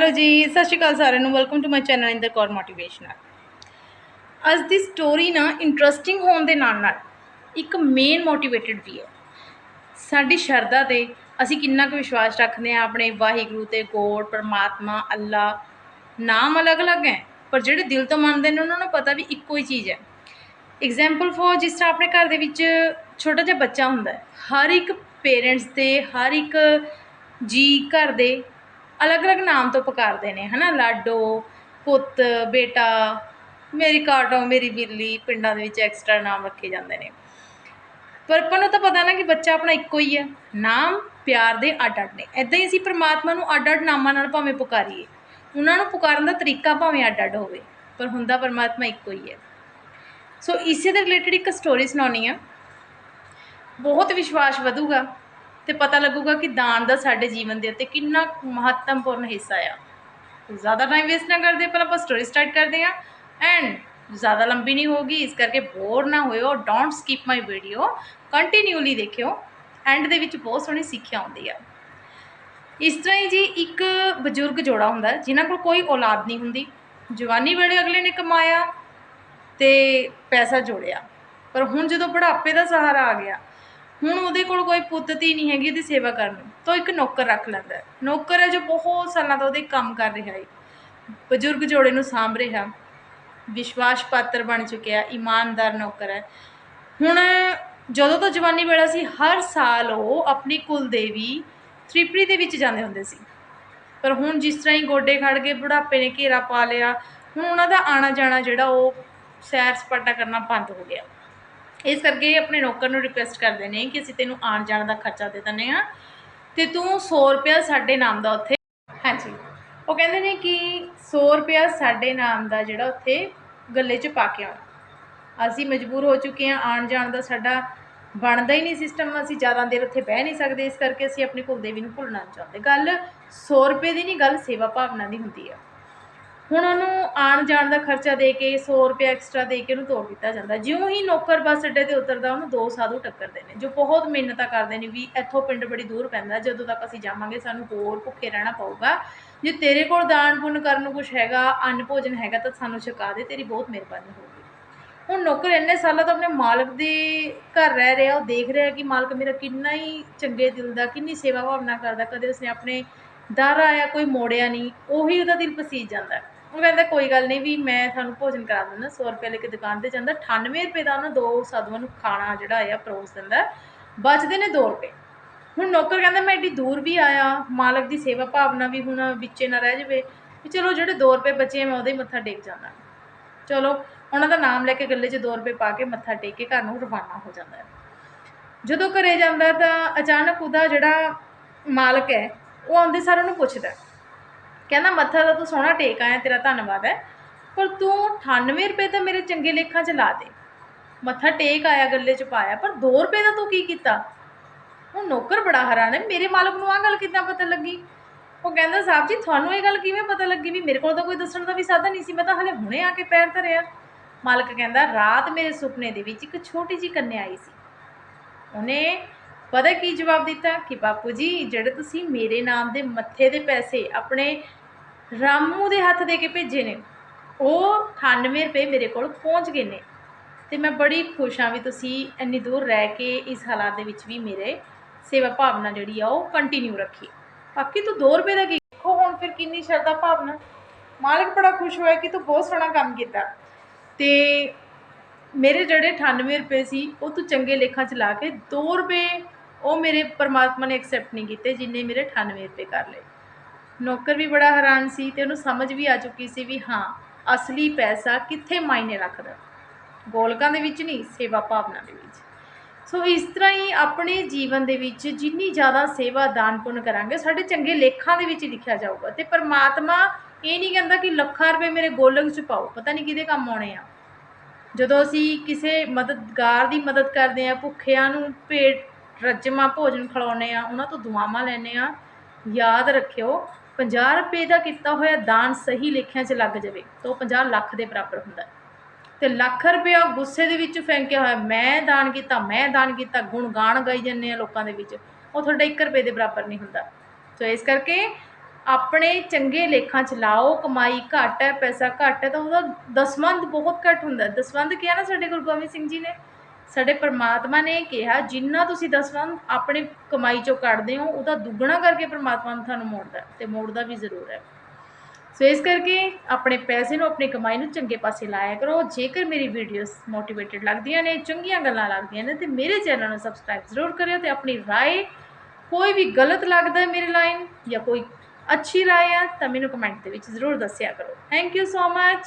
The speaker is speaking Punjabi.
ਹੈਲੋ ਜੀ, ਸਤਿ ਸ਼੍ਰੀ ਅਕਾਲ ਸਾਰਿਆਂ ਨੂੰ। Welcome to my channel Inder Kaur motivational ਅੱਜ ਦੀ ਸਟੋਰੀ ਨਾ ਇੰਟਰਸਟਿੰਗ ਹੋਣ ਦੇ ਨਾਲ ਨਾਲ ਇੱਕ ਮੇਨ ਮੋਟੀਵੇਟਡ ਵੀ ਹੈ। ਸਾਡੀ ਸ਼ਰਧਾ ਤੇ ਅਸੀਂ ਕਿੰਨਾ ਕੁ ਵਿਸ਼ਵਾਸ ਰੱਖਦੇ ਆ ਆਪਣੇ ਵਾਹਿਗੁਰੂ ਤੇ ਗੋਡ, ਪਰਮਾਤਮਾ, ਅੱਲਾ, ਨਾਮ ਅਲੱਗ-ਅਲੱਗ ਹੈ, ਪਰ ਜਿਹੜੇ ਦਿਲ ਤੋਂ ਮੰਨਦੇ ਨੇ ਉਹਨਾਂ ਨੂੰ ਪਤਾ ਵੀ ਇੱਕੋ ਹੀ ਚੀਜ਼ ਹੈ। ਐਗਜ਼ਾਮਪਲ ਫੋਰ ਜਿਸ ਤਰ੍ਹਾਂ ਆਪਣੇ ਘਰ ਦੇ ਵਿੱਚ ਛੋਟਾ ਜਿਹਾ ਬੱਚਾ ਹੁੰਦਾ ਹੈ, ਹਰ ਇੱਕ ਪੇਰੈਂਟਸ ਦੇ, ਹਰ ਇੱਕ ਜੀ ਘਰ ਦੇ ਅਲੱਗ-ਅਲੱਗ ਨਾਮ ਤੋਂ ਪੁਕਾਰਦੇ ਨੇ ਹੈ ਨਾ ਲਾਡੋ, ਪੁੱਤ, ਬੇਟਾ, ਮੇਰੀ ਕਾਟੋ, ਮੇਰੀ ਬਿੱਲੀ, ਪਿੰਡਾਂ ਦੇ ਵਿੱਚ ਐਕਸਟਰਾ ਨਾਮ ਰੱਖੇ ਜਾਂਦੇ ਨੇ। ਪਰ ਆਪਾਂ ਨੂੰ ਤਾਂ ਪਤਾ ਨਾ ਕਿ ਬੱਚਾ ਆਪਣਾ ਇੱਕੋ ਹੀ ਹੈ ਨਾਮ, ਪਿਆਰ ਦੇ ਅੱਡ-ਅੱਡ ਨੇ। ਐਦਾਂ ਹੀ ਅਸੀਂ ਪ੍ਰਮਾਤਮਾ ਨੂੰ ਅੱਡ-ਅੱਡ ਨਾਮਾਂ ਨਾਲ ਭਾਵੇਂ ਪੁਕਾਰੀਏ। ਉਹਨਾਂ ਨੂੰ ਪੁਕਾਰਨ ਦਾ ਤਰੀਕਾ ਭਾਵੇਂ ਅੱਡ-ਅੱਡ ਹੋਵੇ, ਪਰ ਹੁੰਦਾ ਪਰਮਾਤਮਾ ਇੱਕੋ ਹੀ ਹੈ। ਸੋ ਇਸੇ ਦੇ ਰਿਲੇਟਡ ਇੱਕ ਸਟੋਰੀ ਸੁਣਾਉਣੀ ਆ ਬਹੁਤ ਵਿਸ਼ਵਾਸ ਵਧੂਗਾ। ਤੇ ਪਤਾ ਲੱਗੂਗਾ ਕਿ ਦਾਨ ਦਾ ਸਾਡੇ ਜੀਵਨ ਦੇ ਉੱਤੇ ਕਿੰਨਾ ਕੁ ਮਹੱਤਵਪੂਰਨ ਹਿੱਸਾ ਆ। ਜ਼ਿਆਦਾ ਟਾਈਮ ਵੇਸਟ ਨਾ ਕਰਦੇ, ਪਹਿਲਾਂ ਆਪਾਂ ਸਟੋਰੀ ਸਟਾਰਟ ਕਰਦੇ ਹਾਂ। ਐਂਡ ਜ਼ਿਆਦਾ ਲੰਬੀ ਨਹੀਂ ਹੋਗੀ ਇਸ ਕਰਕੇ ਬੋਰ ਨਾ ਹੋਇਓ don't skip my video continuously ਦੇਖਿਓ। ਐਂਡ ਦੇ ਵਿੱਚ ਬਹੁਤ ਸੋਹਣੀ ਸਿੱਖਿਆ ਆਉਂਦੀ ਆ। ਇਸ ਤਰ੍ਹਾਂ ਹੀ ਜੀ ਇੱਕ ਬਜ਼ੁਰਗ ਜੋੜਾ ਹੁੰਦਾ ਜਿਨ੍ਹਾਂ ਕੋਲ ਕੋਈ ਔਲਾਦ ਨਹੀਂ ਹੁੰਦੀ। ਜਵਾਨੀ ਵੇਲੇ ਅਗਲੇ ਨੇ ਕਮਾਇਆ ਤੇ ਪੈਸਾ ਜੋੜਿਆ। ਪਰ ਹੁਣ ਜਦੋਂ ਬੁਢਾਪੇ ਦਾ ਸਹਾਰਾ ਆ ਗਿਆ ਹੁਣ ਉਹਦੇ ਕੋਲ ਕੋਈ ਪੁੱਤ ਧੀ ਨਹੀਂ ਹੈਗੀ ਉਹਦੀ ਸੇਵਾ ਕਰਨ ਨੂੰ। ਤਾਂ ਉਹ ਇੱਕ ਨੌਕਰ ਰੱਖ ਲੈਂਦਾ ਨੌਕਰ ਹੈ ਜੋ ਬਹੁਤ ਸਾਲਾਂ ਤੋਂ ਉਹਦੇ ਕੰਮ ਕਰ ਰਿਹਾ ਹੈ। ਬਜ਼ੁਰਗ ਜੋੜੇ ਨੂੰ ਸਾਂਭ ਰਿਹਾ। ਵਿਸ਼ਵਾਸ ਪਾਤਰ ਬਣ ਚੁੱਕਿਆ ਇਮਾਨਦਾਰ ਨੌਕਰ ਹੈ। ਹੁਣ ਜਦੋਂ ਤੋਂ ਜਵਾਨੀ ਵੇਲਾ ਸੀ, ਹਰ ਸਾਲ ਉਹ ਆਪਣੀ ਕੁਲ ਦੇਵੀ ਤ੍ਰਿਪੜੀ ਦੇ ਵਿੱਚ ਜਾਂਦੇ ਹੁੰਦੇ ਸੀ। ਪਰ ਹੁਣ ਜਿਸ ਤਰ੍ਹਾਂ ਹੀ ਗੋਡੇ ਖੜ ਕੇ ਬੁਢਾਪੇ ਨੇ ਘੇਰਾ ਪਾ ਲਿਆ, ਹੁਣ ਉਹਨਾਂ ਦਾ ਆਣਾ ਜਾਣਾ ਜਿਹੜਾ ਉਹ ਸੈਰ ਸਪਾਟਾ ਕਰਨਾ ਬੰਦ ਹੋ ਗਿਆ। ਇਸ ਕਰਕੇ ਆਪਣੇ ਨੌਕਰ ਨੂੰ ਰਿਕੁਐਸਟ ਕਰਦੇ ਨੇ ਕਿ ਅਸੀਂ ਤੈਨੂੰ ਆਉਣ ਜਾਣ ਦਾ ਖਰਚਾ ਦੇ ਦਿੰਦੇ ਆ ਤੇ ਤੂੰ 100 ਰੁਪਇਆ ਸਾਡੇ ਨਾਮ ਦਾ ਉੱਥੇ ਹਾਂਜੀ। ਉਹ ਕਹਿੰਦੇ ਨੇ ਕਿ 100 ਰੁਪਇਆ ਸਾਡੇ ਨਾਮ ਦਾ ਜਿਹੜਾ ਉੱਥੇ ਗੱਲੇ 'ਚ ਪਾ ਕੇ ਆਉਣਾ। ਅਸੀਂ ਮਜਬੂਰ ਹੋ ਚੁੱਕੇ ਹਾਂ, ਆਉਣ ਜਾਣ ਦਾ ਸਾਡਾ ਬਣਦਾ ਹੀ ਨਹੀਂ ਸਿਸਟਮ ਅਸੀਂ ਜ਼ਿਆਦਾ ਦੇਰ ਉੱਥੇ ਬਹਿ ਨਹੀਂ ਸਕਦੇ, ਇਸ ਕਰਕੇ ਅਸੀਂ ਆਪਣੀ ਕੁਲਦੇਵੀ ਨੂੰ ਭੁੱਲਣਾ ਨਹੀਂ ਚਾਹੁੰਦੇ। ਗੱਲ 100 ਰੁਪਏ ਦੀ ਨਹੀਂ, ਗੱਲ ਸੇਵਾ ਭਾਵਨਾ ਦੀ ਹੁੰਦੀ ਆ। ਹੁਣ ਉਹਨੂੰ ਆਣ ਜਾਣ ਦਾ ਖਰਚਾ ਦੇ ਕੇ 100 ਰੁਪਏ ਐਕਸਟਰਾ ਦੇ ਕੇ ਉਹਨੂੰ ਤੋੜ ਦਿੱਤਾ ਜਾਂਦਾ। ਜਿਉਂ ਹੀ ਨੌਕਰ ਬੱਸ ਅੱਡੇ ਤੇ ਉਤਰਦਾ, ਉਹਨੂੰ ਦੋ ਸਾਧੂ ਟੱਕਰਦੇ ਨੇ, ਜੋ ਬਹੁਤ ਮਿਹਨਤਾਂ ਕਰਦੇ ਨੇ ਵੀ ਇੱਥੋਂ ਪਿੰਡ ਬੜੀ ਦੂਰ ਪੈਂਦਾ, ਜਦੋਂ ਤੱਕ ਅਸੀਂ ਜਾਵਾਂਗੇ ਸਾਨੂੰ ਹੋਰ ਭੁੱਖੇ ਰਹਿਣਾ ਪਊਗਾ। ਜੇ ਤੇਰੇ ਕੋਲ ਦਾਨ ਪੁੰਨ ਕਰਨ ਨੂੰ ਕੁਝ ਹੈਗਾ, ਅੰਨ ਭੋਜਨ ਹੈਗਾ, ਤਾਂ ਸਾਨੂੰ ਛਕਾ ਦੇ, ਤੇਰੀ ਬਹੁਤ ਮਿਹਰਬਾਨੀ ਹੋਊਗੀ। ਹੁਣ ਨੌਕਰ ਇੰਨੇ ਸਾਲਾਂ ਤੋਂ ਆਪਣੇ ਮਾਲਕ ਦੇ ਘਰ ਰਹਿ ਰਿਹਾ, ਉਹ ਦੇਖ ਰਿਹਾ ਕਿ ਮਾਲਕ ਮੇਰਾ ਕਿੰਨਾ ਹੀ ਚੰਗੇ ਦਿਲ ਦਾ, ਕਿੰਨੀ ਸੇਵਾ ਭਾਵਨਾ ਕਰਦਾ, ਕਦੇ ਉਸਨੇ ਆਪਣੇ ਦਰ ਆਇਆ, ਕੋਈ ਮੋੜਿਆ ਨਹੀਂ, ਉਹੀ ਉਹਦਾ ਦਿਲ ਪਸੀਜ ਜਾਂਦਾ। ਉਹ ਕਹਿੰਦਾ ਕੋਈ ਗੱਲ ਨਹੀਂ ਵੀ ਮੈਂ ਤੁਹਾਨੂੰ ਭੋਜਨ ਕਰਾ ਦਿੰਦਾ 100 ਰੁਪਏ ਲੈ ਕੇ ਦੁਕਾਨ ਤੇ ਜਾਂਦਾ 98 ਰੁਪਏ ਦਾ ਉਹਨਾਂ ਦੋ ਸਾਧੂਆਂ ਨੂੰ ਖਾਣਾ ਜਿਹੜਾ ਆ ਪਰੋਸ ਦਿੰਦਾ, ਬਚਦੇ ਨੇ 2 ਰੁਪਏ। ਹੁਣ ਨੌਕਰ ਕਹਿੰਦਾ ਮੈਂ ਏਡੀ ਦੂਰ ਵੀ ਆਇਆ, ਮਾਲਕ ਦੀ ਸੇਵਾ ਭਾਵਨਾ ਵੀ ਹੁਣ ਵਿੱਚੇ ਨਾ ਰਹਿ ਜਾਵੇ, ਵੀ ਚਲੋ ਜਿਹੜੇ 2 ਰੁਪਏ ਬਚੇ ਮੈਂ ਉਹਦੇ ਹੀ ਮੱਥਾ ਟੇਕ ਜਾਂਦਾ। ਚਲੋ, ਉਹਨਾਂ ਦਾ ਨਾਮ ਲੈ ਕੇ ਗੱਲੇ 'ਚ 2 ਰੁਪਏ ਪਾ ਕੇ ਮੱਥਾ ਟੇਕ ਕੇ ਘਰ ਨੂੰ ਰਵਾਨਾ ਹੋ ਜਾਂਦਾ ਹੈ। ਜਦੋਂ ਘਰੇ ਜਾਂਦਾ ਤਾਂ ਅਚਾਨਕ ਉਹਦਾ ਜਿਹੜਾ ਮਾਲਕ ਹੈ, ਉਹ ਆਉਂਦੇ ਸਾਰ ਉਹਨੂੰ ਪੁੱਛਦਾ ਕਹਿੰਦਾ, ਮੱਥਾ ਤਾਂ ਤੂੰ ਸੋਹਣਾ ਟੇਕ ਆਇਆ, ਤੇਰਾ ਧੰਨਵਾਦ ਹੈ, ਪਰ ਤੂੰ 98 ਰੁਪਏ ਤਾਂ ਮੇਰੇ ਚੰਗੇ ਲੇਖਾਂ 'ਚ ਲਾ ਦੇ। ਮੱਥਾ ਟੇਕ ਆਇਆ, ਗੱਲੇ 'ਚ ਪਾਇਆ, ਪਰ 2 ਰੁਪਏ ਦਾ ਤੂੰ ਕੀ ਕੀਤਾ? ਉਹ ਨੌਕਰ ਬੜਾ ਹੈਰਾਨ ਹੈ, ਮੇਰੇ ਮਾਲਕ ਨੂੰ ਆਹ ਗੱਲ ਕਿੱਦਾਂ ਪਤਾ ਲੱਗੀ? ਉਹ ਕਹਿੰਦਾ ਸਾਹਿਬ ਜੀ, ਤੁਹਾਨੂੰ ਇਹ ਗੱਲ ਕਿਵੇਂ ਪਤਾ ਲੱਗੀ ਵੀ ਮੇਰੇ ਕੋਲ ਤਾਂ ਕੋਈ ਦੱਸਣ ਦਾ ਵੀ ਸਾਧਨ ਨਹੀਂ ਸੀ, ਮੈਂ ਤਾਂ ਹਲੇ ਹੁਣੇ ਆ ਕੇ ਪੈਰ ਧਰਿਆ। ਮਾਲਕ ਕਹਿੰਦਾ, ਰਾਤ ਮੇਰੇ ਸੁਪਨੇ ਦੇ ਵਿੱਚ ਇੱਕ ਛੋਟੀ ਜੀ ਕੰਨਿਆ ਆਈ ਸੀ। ਉਹਨੇ ਪਤਾ ਕੀ ਜਵਾਬ ਦਿੱਤਾ? ਕਿ, ਬਾਪੂ ਜੀ, ਜਿਹੜੇ ਤੁਸੀਂ ਮੇਰੇ ਨਾਮ ਦੇ ਮੱਥੇ ਦੇ ਪੈਸੇ ਆਪਣੇ ਰਾਮੂ ਦੇ ਹੱਥ ਦੇ ਕੇ ਭੇਜੇ ਨੇ। ਉਹ 98 ਰੁਪਏ ਮੇਰੇ ਕੋਲ ਪਹੁੰਚ ਗਏ ਨੇ। ਤੇ ਮੈਂ ਬੜੀ ਖੁਸ਼ ਹਾਂ ਵੀ ਤੁਸੀਂ ਇੰਨੀ ਦੂਰ ਰਹਿ ਕੇ ਇਸ ਹਾਲਾਤ ਦੇ ਵਿੱਚ ਵੀ ਮੇਰੇ ਸੇਵਾ ਭਾਵਨਾ ਜਿਹੜੀ ਆ ਉਹ ਕੰਟੀਨਿਊ ਰੱਖੀ। ਬਾਕੀ ਤੂੰ 2 ਰੁਪਏ ਦਾ ਕੀ ਦੇਖੋ, ਹੁਣ ਫਿਰ ਕਿੰਨੀ ਸ਼ਰਧਾ ਭਾਵਨਾ। ਮਾਲਕ ਬੜਾ ਖੁਸ਼ ਹੋਇਆ ਕਿ ਤੂੰ ਬਹੁਤ ਸੋਹਣਾ ਕੰਮ ਕੀਤਾ। ਤੇ ਮੇਰੇ ਜਿਹੜੇ 98 ਰੁਪਏ ਸੀ, ਉਹ ਤੂੰ ਚੰਗੇ ਲੇਖਾਂ 'ਚ ਲਾ ਕੇ 2 ਰੁਪਏ ਉਹ ਮੇਰੇ ਪਰਮਾਤਮਾ ਨੇ ਐਕਸੈਪਟ ਨਹੀਂ ਕੀਤੇ, ਜਿੰਨੇ ਮੇਰੇ 98 ਰੁਪਏ ਕਰ ਲਏ। ਨੌਕਰ ਵੀ ਬੜਾ ਹੈਰਾਨ ਸੀ ਤੇ ਉਹਨੂੰ ਸਮਝ ਵੀ ਆ ਚੁੱਕੀ ਸੀ ਵੀ ਹਾਂ, ਅਸਲੀ ਪੈਸਾ ਕਿੱਥੇ ਮਾਇਨੇ ਰੱਖਦਾ। ਗੋਲਕਾਂ ਦੇ ਵਿੱਚ ਨਹੀਂ, ਸੇਵਾ ਭਾਵਨਾ ਦੇ ਵਿੱਚ। ਸੋ ਇਸ ਤਰ੍ਹਾਂ ਹੀ ਆਪਣੇ ਜੀਵਨ ਦੇ ਵਿੱਚ ਜਿੰਨੀ ਜ਼ਿਆਦਾ ਸੇਵਾ ਦਾਨ ਪੁੰਨ ਕਰਾਂਗੇ, ਸਾਡੇ ਚੰਗੇ ਲੇਖਾਂ ਦੇ ਵਿੱਚ ਲਿਖਿਆ ਜਾਊਗਾ ਤੇ ਪਰਮਾਤਮਾ ਇਹ ਨਹੀਂ ਕਹਿੰਦਾ ਕਿ ਲੱਖਾਂ ਰੁਪਏ ਮੇਰੇ ਗੋਲਕ 'ਚ ਪਾਓ, ਪਤਾ ਨਹੀਂ ਕਿਹਦੇ ਕੰਮ ਆਉਣੇ ਆ। ਜਦੋਂ ਅਸੀਂ ਕਿਸੇ ਮਦਦਗਾਰ ਦੀ ਮਦਦ ਕਰਦੇ ਆ, ਭੁੱਖਿਆਂ ਨੂੰ ਪੇਟ ਰੱਜਮਾ ਭੋਜਨ ਖਿਲਾਉਂਦੇ ਆ, ਉਹਨਾਂ ਤੋਂ ਦੁਆਵਾਂ ਲੈਂਦੇ ਆ, ਯਾਦ ਰੱਖਿਓ 50 ਰੁਪਏ ਦਾ ਕੀਤਾ ਹੋਇਆ ਦਾਨ ਸਹੀ ਲੇਖਿਆਂ 'ਚ ਲੱਗ ਜਾਵੇ ਤਾਂ ਉਹ 50 ਲੱਖ ਦੇ ਬਰਾਬਰ ਹੁੰਦਾ ਹੈ। ਤੇ ਲੱਖ ਰੁਪਇਆ ਗੁੱਸੇ ਦੇ ਵਿੱਚ ਫੈਂਕਿਆ ਹੋਇਆ, ਮੈਂ ਦਾਨ ਕੀਤਾ, ਮੈਂ ਦਾਨ ਕੀਤਾ, ਗੁਣ ਗਾਣ ਗਾਈ ਜੰਨੇ ਆ ਲੋਕਾਂ ਦੇ ਵਿੱਚ, ਉਹ ਤੁਹਾਡਾ 1 ਰੁਪਏ ਦੇ ਬਰਾਬਰ ਨਹੀਂ ਹੁੰਦਾ ਸੋ ਇਸ ਕਰਕੇ ਆਪਣੇ ਚੰਗੇ ਲੇਖਾਂ 'ਚ ਲਾਓ, ਕਮਾਈ ਘੱਟ ਹੈ, ਪੈਸਾ ਘੱਟ ਹੈ, ਤਾਂ ਉਹਦਾ ਦਸਵੰਧ ਬਹੁਤ ਘੱਟ ਹੁੰਦਾ ਹੈ। ਦਸਵੰਧ ਕਿਹਾ ਨਾ ਸਾਡੇ ਗੁਰੂ ਗੋਬਿੰਦ ਸਿੰਘ ਜੀ ਨੇ ਸਾਡੇ ਪਰਮਾਤਮਾ ਨੇ ਕਿਹਾ, ਜਿੰਨਾ ਤੁਸੀਂ ਦਸਵਾਂ ਆਪਣੀ ਕਮਾਈ ਚੋਂ ਕੱਢਦੇ ਹੋ, ਉਹਦਾ ਦੁੱਗਣਾ ਕਰਕੇ ਪਰਮਾਤਮਾ ਨੂੰ ਤੁਹਾਨੂੰ ਮੋੜਦਾ ਹੈ ਤੇ ਮੋੜਦਾ ਵੀ ਜ਼ਰੂਰ ਹੈ। ਸੋ ਇਸ ਕਰਕੇ ਆਪਣੇ ਪੈਸੇ ਨੂੰ, ਆਪਣੀ ਕਮਾਈ ਨੂੰ ਚੰਗੇ ਪਾਸੇ ਲਾਇਆ ਕਰੋ। ਜੇਕਰ ਮੇਰੀ ਵੀਡੀਓਜ਼ ਮੋਟੀਵੇਟਿਡ ਲੱਗਦੀਆਂ ਨੇ, ਚੰਗੀਆਂ ਗੱਲਾਂ ਲੱਗਦੀਆਂ ਨੇ, ਤੇ ਮੇਰੇ ਚੈਨਲ ਨੂੰ ਸਬਸਕ੍ਰਾਈਬ ਜ਼ਰੂਰ ਕਰਿਓ ਤੇ ਆਪਣੀ ਰਾਏ, ਕੋਈ ਵੀ ਗਲਤ ਲੱਗਦਾ ਹੈ ਮੇਰੇ ਲਾਈਨ ਜਾਂ ਕੋਈ ਅੱਛੀ ਰਾਏ ਆ, ਤਾਂ ਮੈਨੂੰ ਕਮੈਂਟ ਦੇ ਵਿੱਚ ਜ਼ਰੂਰ ਦੱਸਿਆ ਕਰੋ। Thank you so much